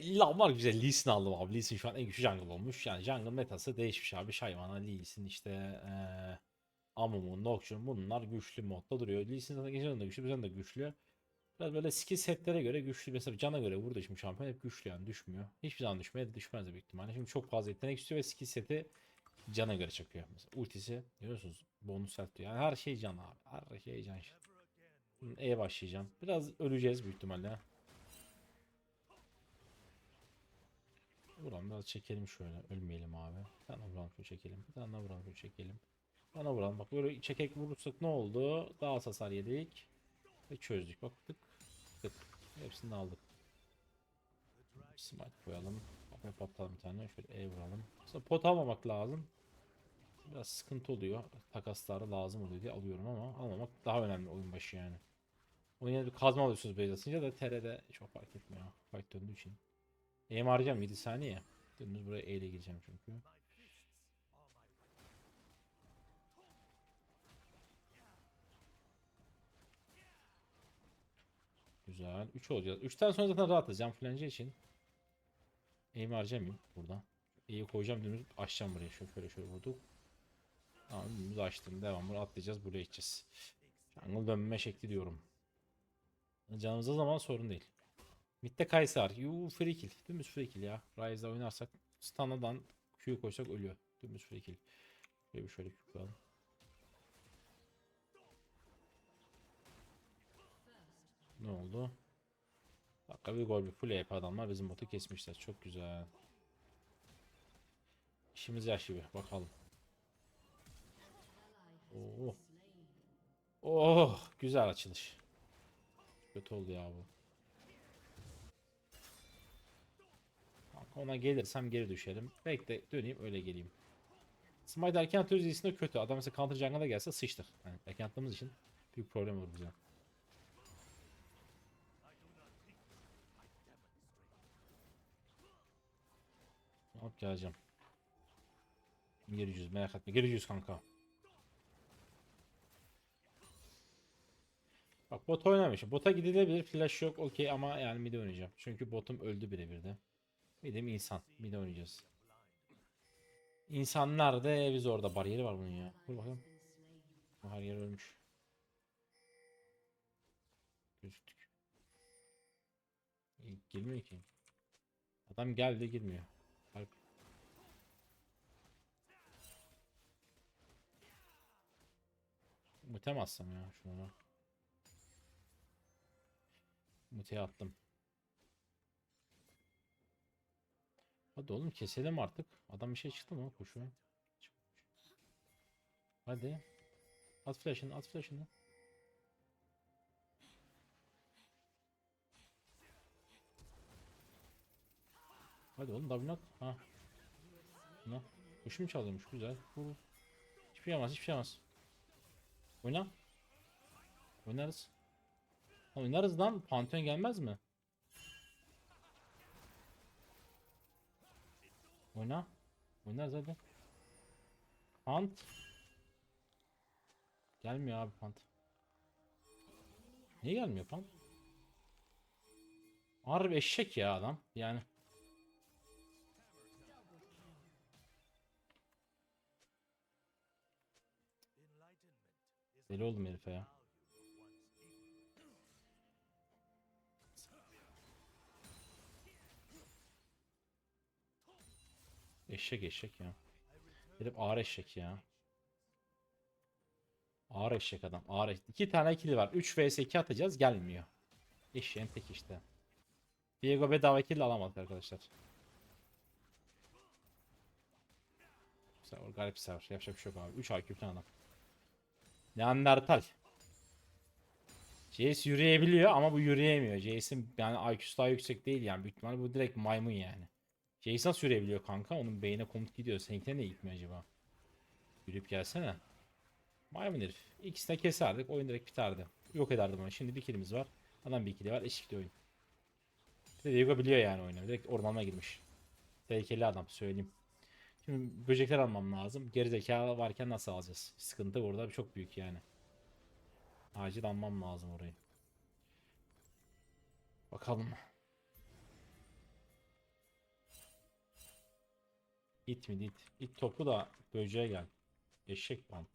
illa var güzel Lee Sin aldım abi. Lee Sin şu an en güçlü jungle olmuş. Yani jungle metası değişmiş abi. Shyvana, Lee Sin işte eee Amumu, Nocturne bunlar güçlü modda duruyor. Lee Sin zaten geçen de güçlü, sene de güçlü. Biraz böyle skill setlere göre güçlü. Mesela cana göre vurdu şimdi şampiyon hep güçlü yani düşmüyor. Hiçbir zaman düşmeye de düşmez de büyük ihtimalle. Şimdi çok fazla yetenek istiyor ve skill seti cana göre çakıyor. Mesela ultisi görüyorsunuz bonus set. Yani her şey can abi. Her şey can. E'ye başlayacağım. Biraz öleceğiz büyük ihtimalle. Vuralım biraz çekelim şöyle. Ölmeyelim abi. Bir tane şöyle çekelim. Bir tane şöyle çekelim. Bir tane vuralım. Bak böyle çekek vurursak ne oldu? Daha az hasar yedik. Ve çözdük. Bak tık tık. Hepsini aldık. Smite koyalım. Kapıya patlatalım bir tane. Şöyle E vuralım. Aslında pot almamak lazım. Biraz sıkıntı oluyor. Takasları lazım oluyor diye alıyorum ama almamak daha önemli oyun başı yani. Oyuna bir kazma alıyorsunuz atınca da TR'de çok fark etmiyor. Fight döndüğü için. E'mi harcayacağım 7 saniye. Dümdüz buraya E ile gireceğim çünkü. Güzel. 3 olacağız. 3'ten sonra zaten rahatız. Can flange için. E'mi harcamayayım burada. E'yi koyacağım dümdüz açacağım buraya. Şöyle şöyle, şöyle vurduk. Tamam dümdüz açtım. Devam. Bunu atlayacağız. Buraya gideceğiz. Jungle dönme şekli diyorum. Canımıza zaman sorun değil. Mid'de Kaysar. Yuu free kill. Dümdüz free kill ya. Ryze'da oynarsak Stun'dan Q koysak ölüyor. Dümdüz free kill. Şöyle bir şöyle Q koyalım. Ne oldu? Dakika bir gol bir full EP adamlar bizim botu kesmişler. Çok güzel. İşimiz yaş gibi. Bakalım. Oo. Oh, güzel açılış. Kötü oldu ya bu. Ona gelirsem geri düşerim. Bekle döneyim öyle geleyim. Smite erken atıyoruz iyisinde kötü. Adam mesela counter jungle'a gelse sıçtık. Yani erken attığımız için büyük problem olur bize. Hop geleceğim. Geri merak etme. Geri kanka. Bak bot oynamış. Bota gidilebilir. Flash yok. Okey ama yani mid oynayacağım. Çünkü botum öldü birebir de. Mid'im insan. Mid oynayacağız. İnsan nerede? Biz orada. Bariyeri var bunun ya. Dur bakalım. Her yer ölmüş. Gözüktük. Girmiyor ki. Adam geldi girmiyor. Alp. Mutem atsam ya şuna. Muteye attım. Hadi oğlum keselim artık. Adam bir şey çıktı mı? Çıkmış. Hadi. At flash'ını, at flash'ını. Hadi oğlum W at. Ha. Ne? Kuş mu çalıyormuş? Güzel. Vur. Hiçbir şey yapmaz, hiçbir şey yapmaz. Oyna. Oynarız. Oynarız lan. Pantheon gelmez mi? Oyna. Oynarız hadi. Pant. Gelmiyor abi pant. Niye gelmiyor pant? Harbi eşek ya adam. Yani. Deli oldum herife ya. Eşek eşek ya. Herif ağır eşek ya. Ağır eşek adam. Ağır eşek. İki tane kill var. 3 vs 2 atacağız. Gelmiyor. Eşeğin tek işte. Diego bedava kill alamadık arkadaşlar. Server garip server. Yapacak bir şey yok abi. 3 IQ falan adam. Neandertal. Jace yürüyebiliyor ama bu yürüyemiyor. Jace'in yani IQ'su daha yüksek değil yani. Büyük ihtimalle bu direkt maymun yani. Jace nasıl yürüyebiliyor kanka? Onun beyine komut gidiyor. Seninkine ne gitmiyor acaba? Yürüyüp gelsene. Maymun herif. İkisini de keserdik. Oyun direkt biterdi. Yok ederdim onu. Şimdi bir killimiz var. Adam bir killi var. Eşitli oyun. Bir de Diego biliyor yani oyunu. Direkt ormana girmiş. Tehlikeli adam söyleyeyim. Şimdi böcekler almam lazım. Geri zeka varken nasıl alacağız? Sıkıntı burada çok büyük yani. Acil almam lazım orayı. Bakalım. İt mi it. İt topu da böceğe gel. Eşek bant.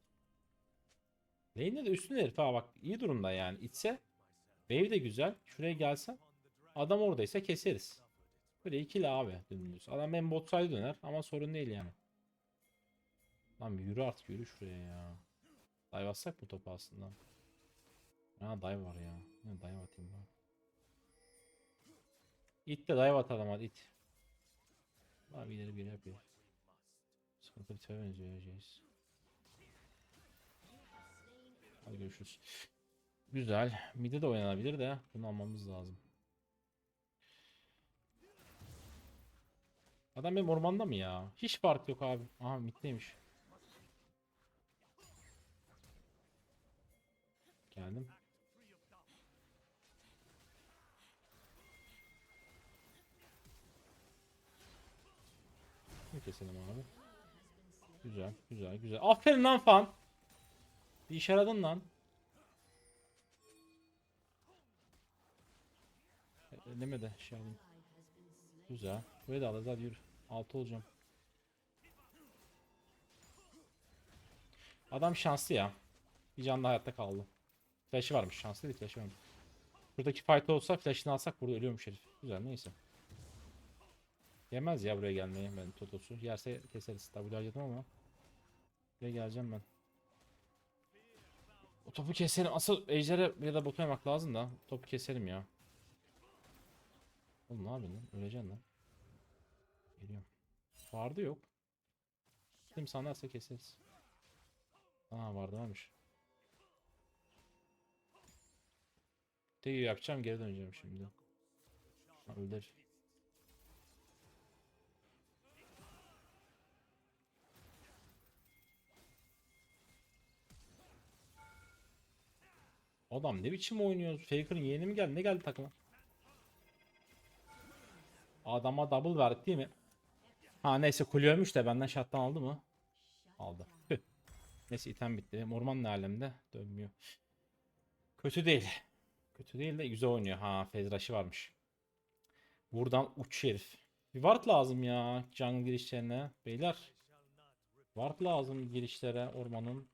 Lane'de de üstün herif ha bak iyi durumda yani. İtse wave de güzel. Şuraya gelsen adam oradaysa keseriz. Böyle ikili abi dümdüz. Adam hem bot side döner ama sorun değil yani. Lan yürü artık yürü şuraya ya. Dive atsak bu topu aslında. Ha dive var ya. Ne dive atayım ben. İt de dive atalım hadi it. Abi ileri bir yapıyor. Tane benziyor ya Jace. Hadi görüşürüz. Güzel. Mid'e de oynanabilir de bunu almamız lazım. Adam benim ormanda mı ya? Hiç fark yok abi. Aha mid'deymiş. Geldim. Şunu keselim abi. Güzel, güzel, güzel. Aferin lan fan. Bir işe yaradın lan. E, Eleme de şey alayım. Güzel. Burayı da alırız hadi yürü. 6 olacağım. Adam şanslı ya. Bir can da hayatta kaldı. Flash'ı varmış. Şanslı değil flash'ı varmış. Buradaki fight olsa flash'ını alsak burada ölüyormuş herif. Güzel neyse. Yemez ya buraya gelmeyi ben Totos'u. Yerse keseriz. W harcadım ama. Buraya geleceğim ben. O topu keselim. Asıl Ejder'e ya da botu yemek lazım da. Topu keselim ya. Oğlum ne yapıyorsun lan? Öleceksin lan. Geliyorum. Vardı yok. Kim sanarsa keseriz. Aa vardı varmış. Tek yapacağım geri döneceğim şimdi. Öldür. Adam ne biçim oynuyor? Faker'ın yeğeni mi geldi? Ne geldi takıma? Adama double verdik değil mi? Ha neyse kule ölmüş de benden şattan aldı mı? Aldı. Neyse item bitti. Orman ne alemde? Dönmüyor. Kötü değil. Kötü değil de güzel oynuyor. Ha Fezraş'ı varmış. Buradan uç herif. Bir ward lazım ya jungle girişlerine. Beyler. Ward lazım girişlere ormanın.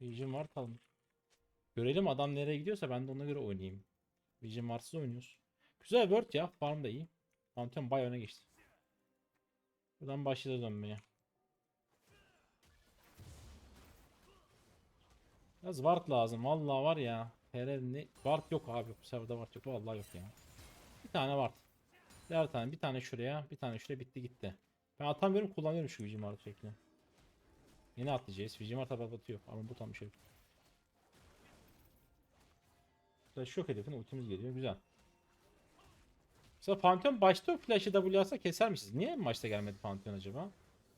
Vision ward alın. Görelim adam nereye gidiyorsa ben de ona göre oynayayım. Vision varsız oynuyoruz. Güzel word ya. Farm da iyi. Pantheon bayağı öne geçti. Buradan başladı dönmeye. Biraz ward lazım. Vallahi var ya. TR ne? Yok abi. Bu sefer de ward yok. Vallahi yok ya. Bir tane ward. Diğer tane. Bir tane şuraya. Bir tane şuraya. Bitti gitti. Ben atamıyorum. Kullanıyorum şu Vision Ward şeklini. Yine atlayacağız. Vision Ward atıyor. Ama bu tam bir şey. Flash yok hedefin. Ultimiz geliyor. Güzel. Mesela Pantheon başta o flash'ı W atsa keser misiniz? Niye en başta gelmedi Pantheon acaba?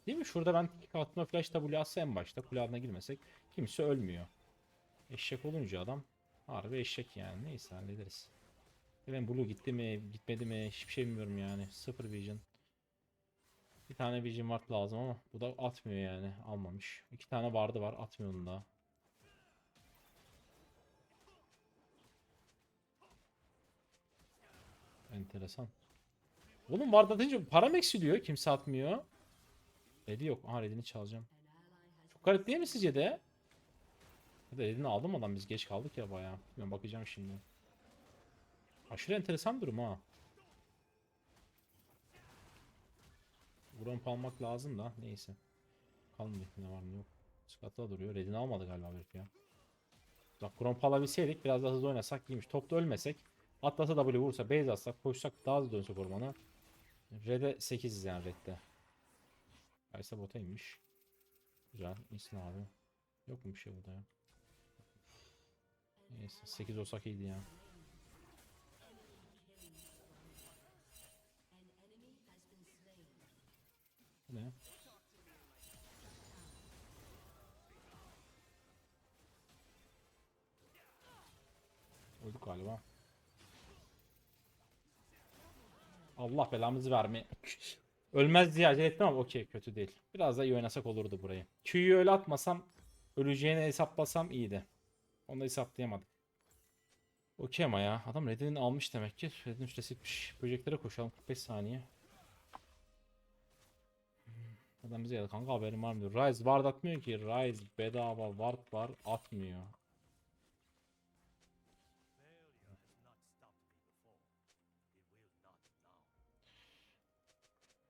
Değil mi? Şurada ben atma flash W atsa en başta kule altına girmesek kimse ölmüyor. Eşek olunca adam harbi eşek yani. Neyse hallederiz. Ben Blue gitti mi gitmedi mi hiçbir şey bilmiyorum yani. Sıfır vision. Bir tane vision ward lazım ama bu da atmıyor yani. Almamış. İki tane vardı var atmıyor onu da. Enteresan. Oğlum ward atınca para mı eksiliyor? Kimse atmıyor. Red'i yok. Aha Red'ini çalacağım. Çok garip değil mi sizce de? Ya da Red'ini aldım biz geç kaldık ya bayağı. Ben bakacağım şimdi. Aşırı enteresan durum ha. Gromp almak lazım da neyse. Kalmadı ne var ne yok. Skatla duruyor. Red'ini almadı galiba herif ya. Bak Gromp alabilseydik biraz daha hızlı oynasak iyiymiş. Topta ölmesek. Atlasa W vursa base atsak koşsak daha hızlı dönsek ormana. Red'e 8'iz yani Red'de. Kaysa bota inmiş. Güzel. İyisin abi. Yok mu bir şey burada ya? Neyse 8 olsak iyiydi ya. Ne? Öldük galiba. Allah belamızı verme. Ölmez diye acele ettim ama okey kötü değil. Biraz da iyi oynasak olurdu burayı. Q'yu öyle atmasam öleceğini hesaplasam iyiydi. Onu da hesaplayamadık. Okey ama ya. Adam Red'ini almış demek ki. Red'in süresi bitmiş. Böceklere koşalım 45 saniye. Adam bize geldi kanka haberim var mı diyor. Rise ward atmıyor ki. Rise bedava ward var atmıyor.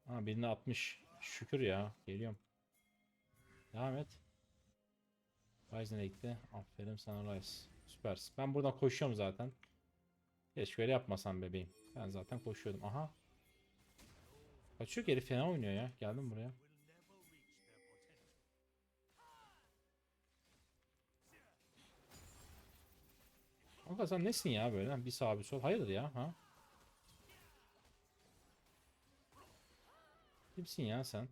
Ha birine 60. Şükür ya. Geliyorum. Devam et. Nereye gitti? Aferin sana Rise. Süpersin. Ben buradan koşuyorum zaten. Keşke öyle yapmasam bebeğim. Ben zaten koşuyordum. Aha. Kaçıyor herif fena oynuyor ya. Geldim buraya. Kanka sen nesin ya böyle? Bir sağ bir sol. Hayırdır ya? Ha? Kimsin ya sen?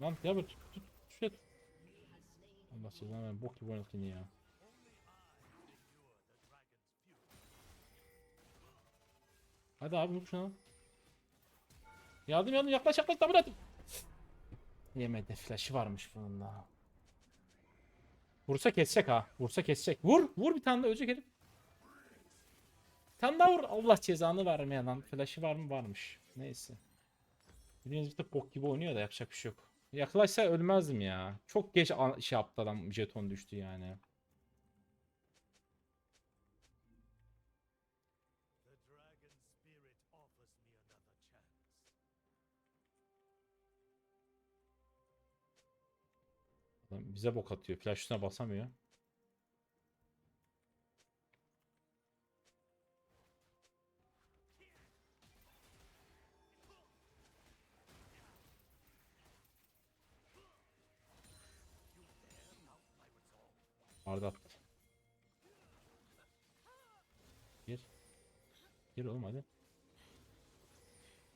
Lan ya bu tut tut tut. Allah cezanı ver. Bok gibi oynatın ya. Hadi abi vur şuna. Yardım yardım yaklaş yaklaş double atın. Yemedi flash'ı varmış bunun da. Vursa kesecek ha. Vursa kesecek. Vur. Vur bir tane de ölecek herif. Bir tane daha vur. Allah cezanı vermeye lan. Flash'ı var mı? Varmış. Neyse. Bildiğiniz bir tık bok gibi oynuyor da yapacak bir şey yok. Yaklaşsa ölmezdim ya. Çok geç şey yaptı adam. Jeton düştü yani. Bize bok atıyor. Flash üstüne basamıyor. Arda attı. Gir. Gir oğlum hadi.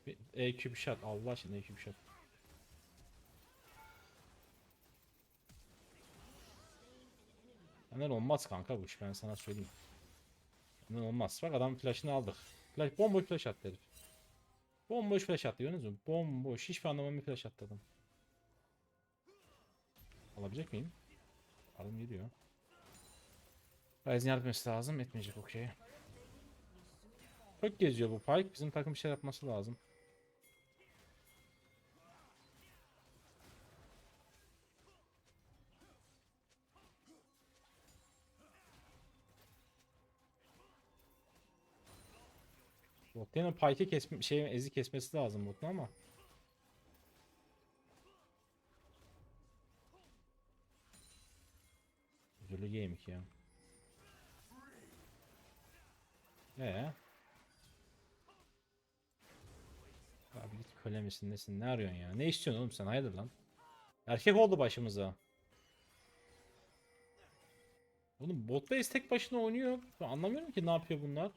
Bir EQ bir shot. Allah aşkına EQ bir shot. Benden olmaz kanka bu iş ben sana söyleyeyim. Benden olmaz. Bak adam flash'ını aldık. Flash, bomboş flash attı herif. Bomboş flash attı gördünüz mü? Bomboş. Hiçbir anlamam bir flash attı adam. Alabilecek miyim? Alım geliyor. Ryzen yardım etmesi lazım. Etmeyecek okey. Çok geziyor bu Pike. Bizim takım bir şey yapması lazım. Botlay'ın Pike'ı kesme, şey ezi kesmesi lazım botun ama. Üzülü game ya. Ee? Abi git köle misin nesin ne arıyorsun ya? Ne istiyorsun oğlum sen hayırdır lan? Erkek oldu başımıza. Oğlum botla tek başına oynuyor. Ben anlamıyorum ki ne yapıyor bunlar.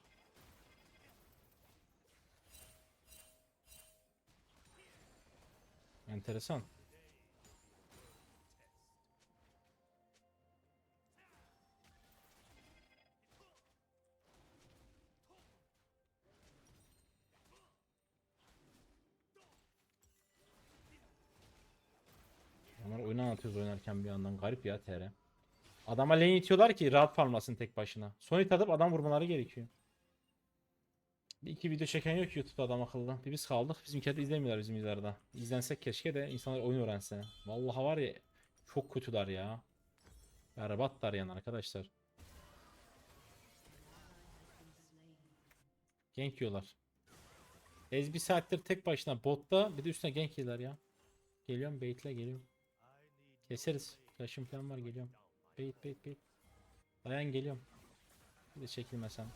Enteresan. Onlar oyunu anlatıyoruz oynarken bir yandan. Garip ya TR. Adama lane itiyorlar ki rahat farmlasın tek başına. Son hit atıp adam vurmaları gerekiyor. Bir iki video çeken yok YouTube'da adam akıllı. Bir biz kaldık. Bizimkiler de izlemiyorlar bizim videolarda. İzlensek keşke de insanlar oyun öğrense. Vallahi var ya çok kötüler ya. Berbatlar yani arkadaşlar. Gank yiyorlar. Ez bir saattir tek başına botta bir de üstüne gank yiyorlar ya. Geliyorum baitle geliyorum. Keseriz. Flash'ım falan var geliyorum. Bait bait bait. Dayan geliyorum. Bir de çekilmesem.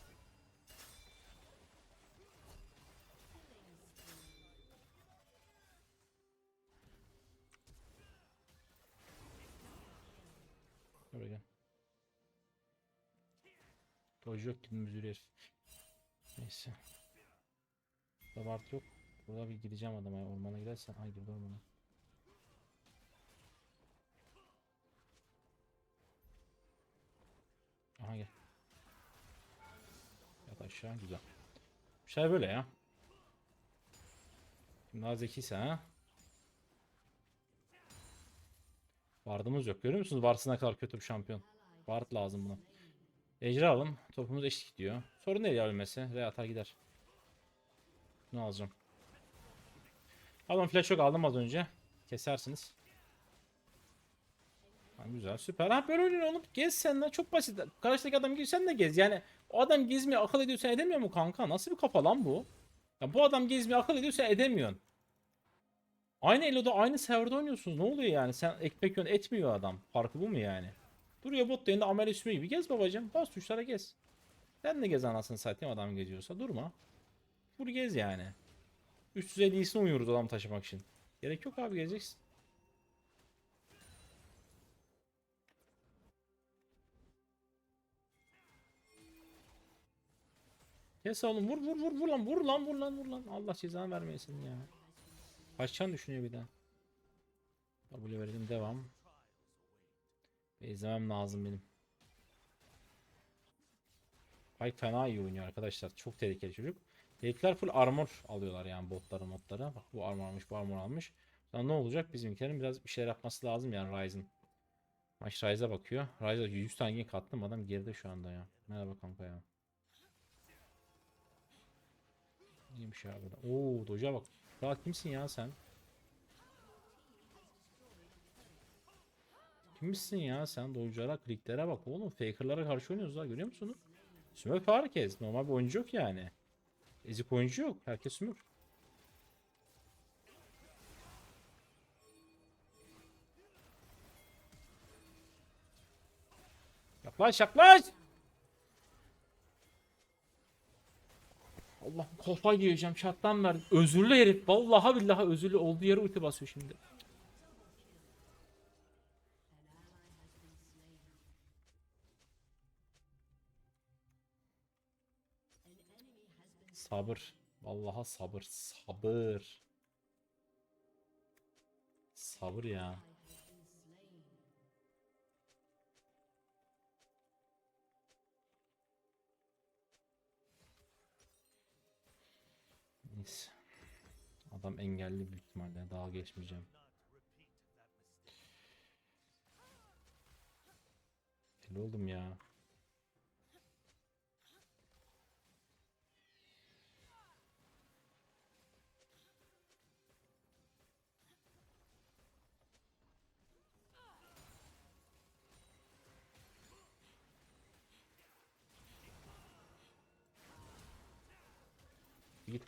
Buraya. Doj yok ki müzür herif. Neyse. Burada yok. Burada bir gideceğim adama ya. Ormana gidersen. Ay girdi ormana. Aha gel. Yat aşağı güzel. Bir şey böyle ya. Kim daha zekiyse ha. Vardımız yok. Görüyor musunuz? Varsın ne kadar kötü bir şampiyon. Vard lazım buna. Ejder alın. Topumuz eşit gidiyor. Sorun değil ya ölmesi. Re atar gider. Ne alacağım? Adam flash yok aldım az önce. Kesersiniz. Güzel süper. Ha böyle oynuyor oğlum. Gez sen lan çok basit. Karşıdaki adam gibi sen de gez. Yani o adam gezmeyi akıl ediyor sen edemiyor mu kanka? Nasıl bir kafa lan bu? Ya bu adam gezmeyi akıl ediyor sen edemiyorsun. Aynı Elo'da aynı serverda oynuyorsunuz. Ne oluyor yani? Sen ekmek yön etmiyor adam. Farkı bu mu yani? Duruyor bot lane'de amel üstüne gibi. Gez babacım. Bas tuşlara gez. Sen de gez anasını satayım adam geziyorsa. Durma. Vur gez yani. 350'sini uyuyoruz adam taşımak için. Gerek yok abi gezeceksin. Kes oğlum vur vur vur vur lan vur lan vur lan vur lan. Allah cezanı vermesin ya. Kaçacağını düşünüyor bir daha. W verelim devam. İzlemem lazım benim. Pike fena iyi oynuyor arkadaşlar. Çok tehlikeli çocuk. Herifler full armor alıyorlar yani botlara modlara. Bak bu armor almış bu armor almış. Sonra ne olacak? Bizimkilerin biraz bir şeyler yapması lazım yani Ryzen. Maç Ryze'a bakıyor. Ryze'a 100 tane gank adam geride şu anda ya. Merhaba kanka ya. İyiymiş burada. Oo Doja bak. Kral kimsin ya sen? Kimsin ya sen? Doja'lara, kliklere bak oğlum. Faker'lara karşı oynuyoruz daha görüyor musunuz? Smurf herkes. Normal bir oyuncu yok yani. Ezik oyuncu yok. Herkes Smurf. Yaklaş yaklaş. Allah kafayı yiyeceğim çattan verdim. Özürlü herif. Vallahi billahi özürlü olduğu yere ulti basıyor şimdi. Sabır. Vallahi sabır. Sabır. Sabır ya. Neyse. Adam engelli büyük ihtimalle. Daha geçmeyeceğim. Deli oldum ya.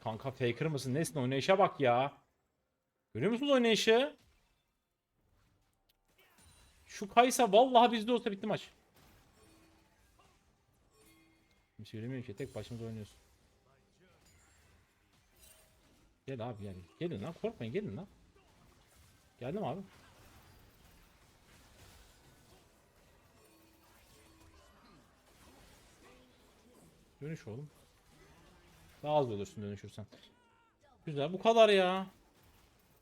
Kanka faker mısın? Nesin oynayışa bak ya. Görüyor musunuz oynayışı? Şu Kaysa vallahi bizde olsa bitti maç. Kimse göremiyor ki tek başımıza oynuyoruz. Gel abi gel. Gelin lan korkmayın gelin lan. Geldim abi. Dönüş oğlum. Daha az olursun dönüşürsen. Güzel bu kadar ya.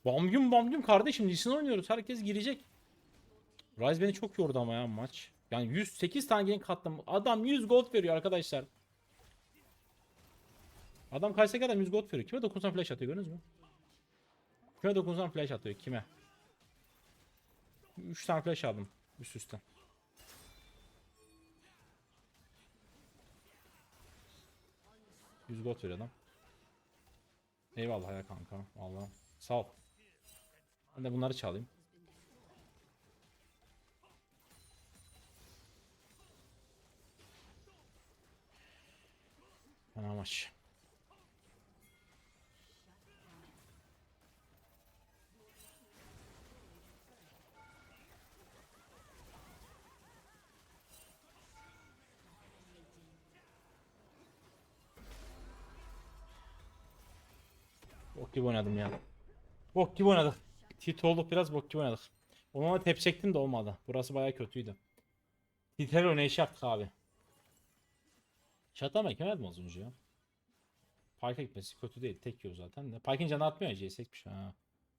Bamgüm bamgüm kardeşim Lee oynuyoruz. Herkes girecek. Rise beni çok yordu ama ya maç. Yani 108 tane gank attım. Adam 100 gold veriyor arkadaşlar. Adam kaçsak adam 100 gold veriyor. Kime dokunsam flash atıyor gördünüz mü? Kime dokunsam flash atıyor. Kime? 3 tane flash aldım üst üste. Yüz gold veriyor adam. Eyvallah ya kanka. Vallahi. Sağ ol. Ben de bunları çalayım. Fena maç. Bok gibi oynadım ya. Bok gibi oynadık. Tito olup biraz bok gibi oynadık. Ona tepecektim de olmadı. Burası baya kötüydü. Titel oynayış yaptık abi. Çatama ekemedim az önce ya. Park'a gitmesi kötü değil. Tek yiyor zaten. Park'in canı atmıyor ya C8'miş ha.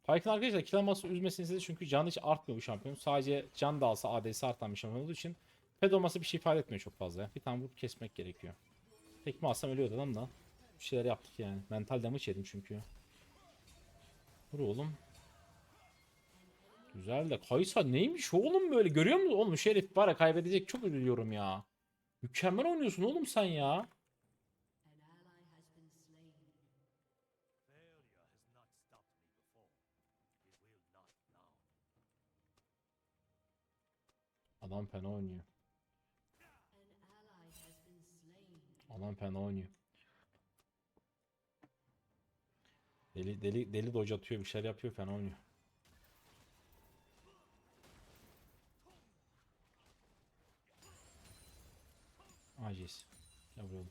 Park'ın arkadaşlar kill alması üzmesini istedi çünkü canı hiç artmıyor bu şampiyon. Sadece can da alsa ADS artan bir şampiyon olduğu için ped olması bir şey ifade etmiyor çok fazla. ya. Bir tane vurup kesmek gerekiyor. Tekme alsam ölüyordu adam da. Bir şeyler yaptık yani. Mental damage yedim çünkü. Vur oğlum. Güzel de Kaysa neymiş oğlum böyle görüyor musun? Oğlum Şerif var kaybedecek çok üzülüyorum ya. Mükemmel oynuyorsun oğlum sen ya. Adam fena oynuyor. Adam fena oynuyor. Deli deli deli dodge atıyor bir şeyler yapıyor fena oynuyor. Aciz. Buraya oğlum.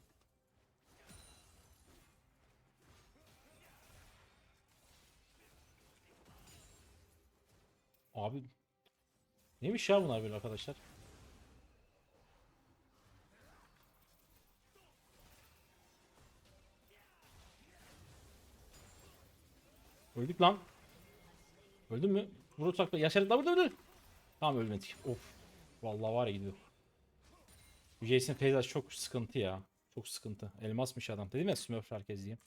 Abi neymiş ya bunlar böyle arkadaşlar? Öldük lan. Öldün mü? Vurursak da yaşarız. Lan burada öldü. Tamam ölmedik. Of. Vallahi var ya gidiyor. Jason peyzaj çok sıkıntı ya. Çok sıkıntı. Elmasmış adam. Dedim ya Smurf herkes diye.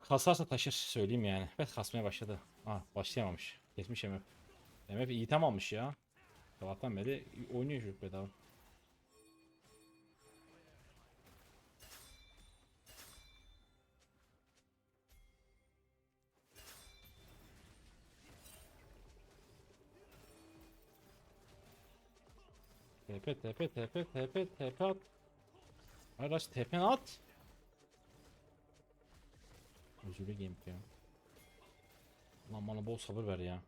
Kasarsa taşır söyleyeyim yani. Evet kasmaya başladı. Ah başlayamamış. Geçmiş MF. MF iyi tam almış ya. Sabahtan beri oynuyor çocuk bedava. TP TP TP TP TP at. Araç TP at. Özürlü gameplay ya. Lan bana bol sabır ver ya.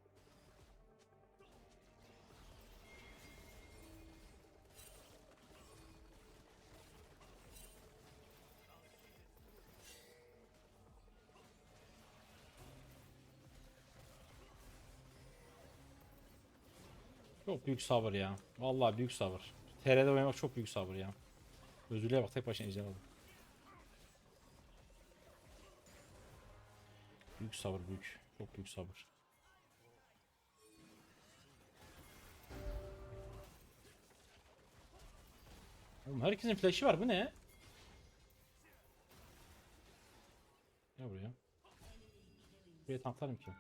Büyük sabır ya. Vallahi büyük sabır. TR'de oynamak çok büyük sabır ya. Özürlüğe bak tek başına ejder aldı. Büyük sabır büyük. Çok büyük sabır. Oğlum herkesin flash'i var bu ne? Gel buraya. Buraya tanklarım ki.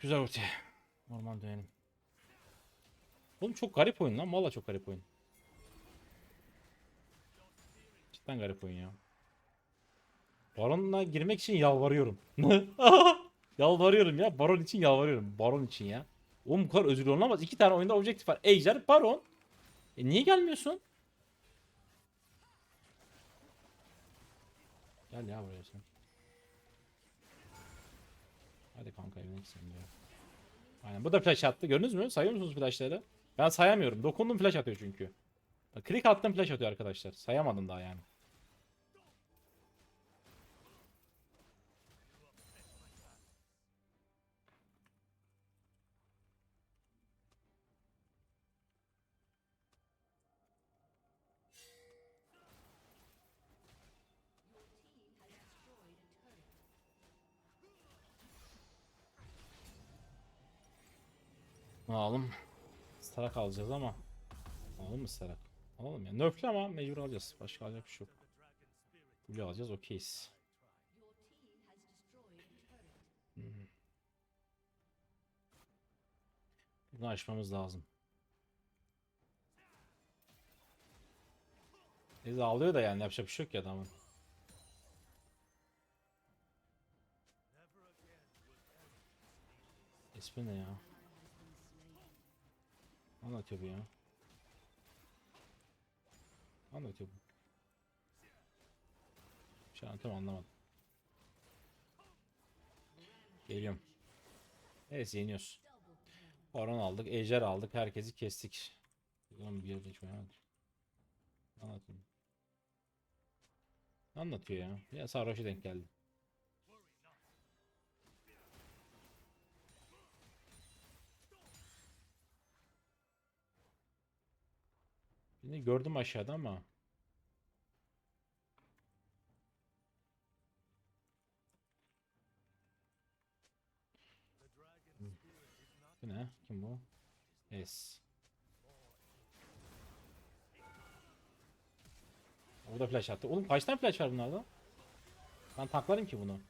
Güzel ulti. Normal dönelim. Oğlum çok garip oyun lan. Valla çok garip oyun. Cidden garip oyun ya. Baron'la girmek için yalvarıyorum. yalvarıyorum ya. Baron için yalvarıyorum. Baron için ya. Oğlum bu kadar özür olamaz. İki tane oyunda objektif var. Ejder, Baron. E niye gelmiyorsun? Gel ya buraya sen. kanka evine gitsin diyor. Aynen bu da flash attı. Gördünüz mü? Sayıyor musunuz flashları? Ben sayamıyorum. Dokundum flash atıyor çünkü. Bak, Klik attım flash atıyor arkadaşlar. Sayamadım daha yani. Alalım. Starak alacağız ama. Alalım mı Starak? Alalım ya. Nerf'lü ama mecbur alacağız. Başka alacak bir şey yok. Blue alacağız okeyiz. Hı. Bunu açmamız lazım. Neyse ağlıyor da yani yapacak bir şey yok ya adamın. İsmi ne ya? Anlatıyor bu ya. Anlatıyor bu. Bir şey anlatıyorum anlamadım. Geliyorum. Evet yeniyoruz. Baron aldık, Ejder aldık, herkesi kestik. Ulan bir yere geçmeye hadi. Anlatıyor. Anlatıyor ya. Ya sarhoşa denk geldi. Beni gördüm aşağıda ama. Bu ne? Kim bu? Es. O da flash attı. Oğlum kaç tane flash var bunlarda? Ben tanklarım ki bunu.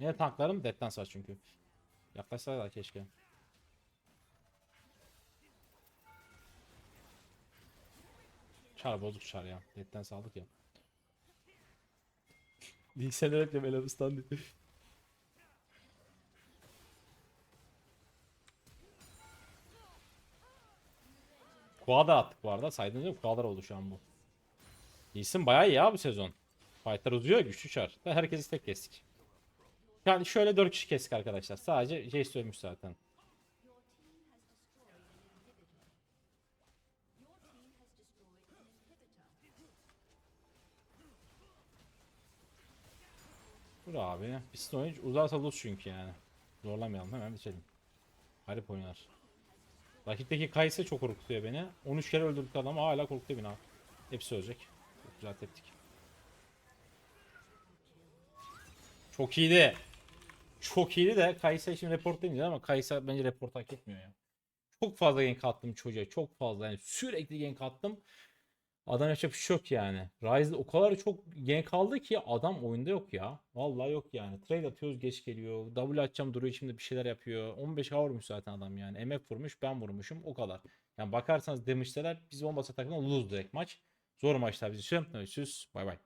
Yine tanklarım Dead'den var çünkü. Yaklaşsalar keşke. Çar bozuk çar ya. Dead'den saldık ya. Bilgisayar öğretmenim Elabistan diyor. Kuadar attık bu arada. Saydığınız gibi oldu şu an bu. İyisin bayağı iyi ya bu sezon. Fightlar uzuyor güçlü çar. Herkesi tek kestik. Yani şöyle 4 kişi kestik arkadaşlar. Sadece Jace ölmüş zaten. Dur abi. Piston oyuncu uzarsa lose çünkü yani. Zorlamayalım hemen bitirelim. Garip oynar. Rakipteki Kayse çok korkutuyor beni. 13 kere öldürdük adamı hala korkutuyor beni abi. Hepsi ölecek. Çok güzel teptik. Çok iyiydi. Çok iyiydi de Kayse şimdi report demeyeceğiz ama Kayse bence report hak etmiyor ya. Çok fazla gank attım çocuğa. Çok fazla yani sürekli gank attım. Adam yapacak bir şey yok yani. Ryze'de o kadar çok gank aldı ki adam oyunda yok ya. Vallahi yok yani. Trade atıyoruz geç geliyor. W atacağım duruyor içimde bir şeyler yapıyor. 15 k vurmuş zaten adam yani. MF vurmuş ben vurmuşum o kadar. Yani bakarsanız damage'deler biz bombası takımda lose direkt maç. Zor maçlar bizi. Görüşürüz. Bay bay.